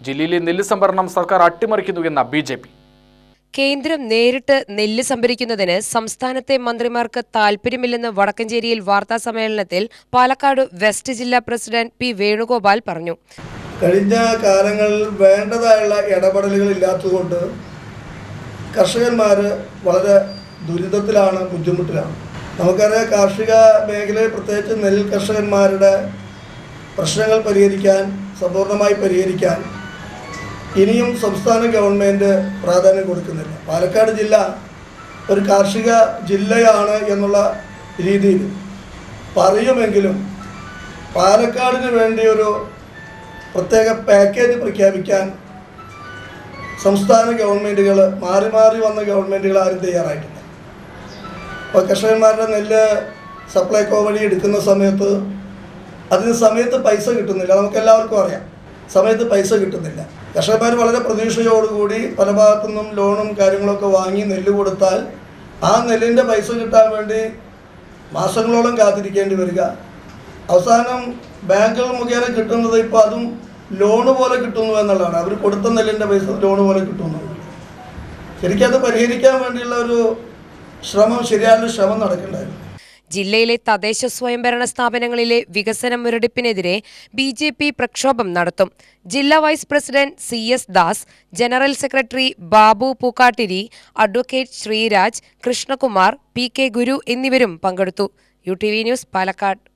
ജില്ലയിലെ നെല്ല് സംഭരണം സർക്കാർ അട്ടിമറിക്കുന്നുവെന്ന ബി ജെ പി. കേന്ദ്രം നേരിട്ട് നെല്ല് സംഭരിക്കുന്നതിന് സംസ്ഥാനത്തെ മന്ത്രിമാർക്ക് താൽപ്പര്യമില്ലെന്ന് വടക്കഞ്ചേരിയിൽ വാർത്താ സമ്മേളനത്തിൽ പാലക്കാട് വെസ്റ്റ് ജില്ലാ പ്രസിഡന്റ് പി വേണുഗോപാൽ പറഞ്ഞു. കഴിഞ്ഞ കാലങ്ങളിൽ വേണ്ടതായുള്ള ഇടപെടലുകൾ ഇല്ലാത്തതുകൊണ്ട് കർഷകന്മാർ വളരെ ദുരിതത്തിലാണ് ബുദ്ധിമുട്ടിലാണ്. നമുക്കറിയാം കാർഷിക മേഖലയിൽ പ്രത്യേകിച്ച് നെൽ കർഷകന്മാരുടെ പ്രശ്നങ്ങൾ പരിഹരിക്കാൻ സമ്പൂർണമായി പരിഹരിക്കാൻ ഇനിയും സംസ്ഥാന ഗവൺമെന്റ് പ്രാധാന്യം കൊടുക്കുന്നില്ല. പാലക്കാട് ജില്ല ഒരു കാർഷിക ജില്ലയാണ് എന്നുള്ള രീതിയിൽ പറയുമെങ്കിലും പാലക്കാടിന് വേണ്ടി ഒരു പ്രത്യേക പാക്കേജ് പ്രഖ്യാപിക്കാൻ സംസ്ഥാന ഗവൺമെന്റുകൾ മാറി മാറി വന്ന ഗവൺമെന്റുകൾ ആരും തയ്യാറായിട്ടില്ല. ഇപ്പോൾ കർഷകന്മാരുടെ നെല്ല് സപ്ലൈകോ വഴി എടുക്കുന്ന സമയത്ത് അതിന് സമയത്ത് പൈസ കിട്ടുന്നില്ല. നമുക്കെല്ലാവർക്കും അറിയാം. സമയത്ത് പൈസ കിട്ടുന്നില്ല. കർഷകന്മാർ വളരെ പ്രതീക്ഷയോടുകൂടി പല ഭാഗത്തു നിന്നും ലോണും കാര്യങ്ങളൊക്കെ വാങ്ങി നെല്ല് കൊടുത്താൽ ആ നെല്ലിന്റെ പൈസ കിട്ടാൻ വേണ്ടി മാസങ്ങളോളം കാത്തിരിക്കേണ്ടി വരിക. അവസാനം ബാങ്കുകൾ മുഖേന കിട്ടുന്നത് ഇപ്പോൾ അതും ലോണ് പോലെ കിട്ടുന്നു എന്നുള്ളതാണ്. അവർ കൊടുത്ത നെല്ലിന്റെ പൈസ ലോണ് പോലെ കിട്ടുന്നു. ശരിക്കും അത് പരിഹരിക്കാൻ വേണ്ടിയുള്ള ഒരു ശ്രമം ശരിയായ ശ്രമം നടക്കേണ്ടായിരുന്നു. ജില്ലയിലെ തദ്ദേശ സ്വയംഭരണ സ്ഥാപനങ്ങളിലെ വികസന മുരടിപ്പിനെതിരെ ബി ജെ പി പ്രക്ഷോഭം നടത്തും. ജില്ലാ vice president C S Das general secretary Babu Pookkattiri advocate Sreeraj Krishnakumar P K Guru എന്നിവരും പങ്കെടുത്തു. U T V news Palakkad.